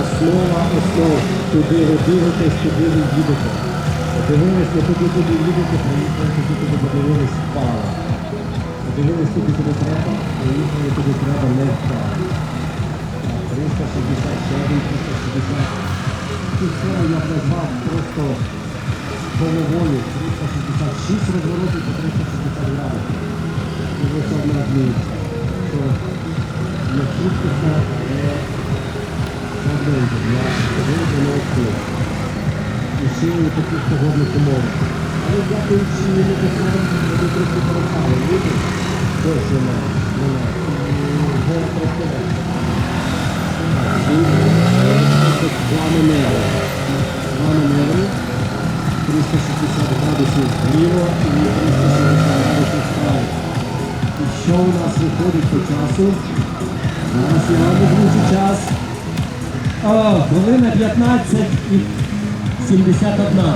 Основа основ. Туди ви дивитесь, туди ви їдете. Подивились, не туди туди їдете, приїхали туди подивились, впали. Подивились туди туди треба, приїхали туди треба, не впали. 367, 360. Тут це я назвав просто головою 366 розворотів по 360 градусів. І ось одна зміниться. Що не швидкісно, але одненько для виробленого впливу. І у таких погодних умовах. Але дякуючи мікрофоном, ми трохи порахали. Видите? Ось вона, вона. І гора просто Два маневри. Два маневри. 360 градусів вліво і 360 градусів вправо. І що у нас виходить по часу? Зараз я вам озвучу час. Хвилина 15 і 71.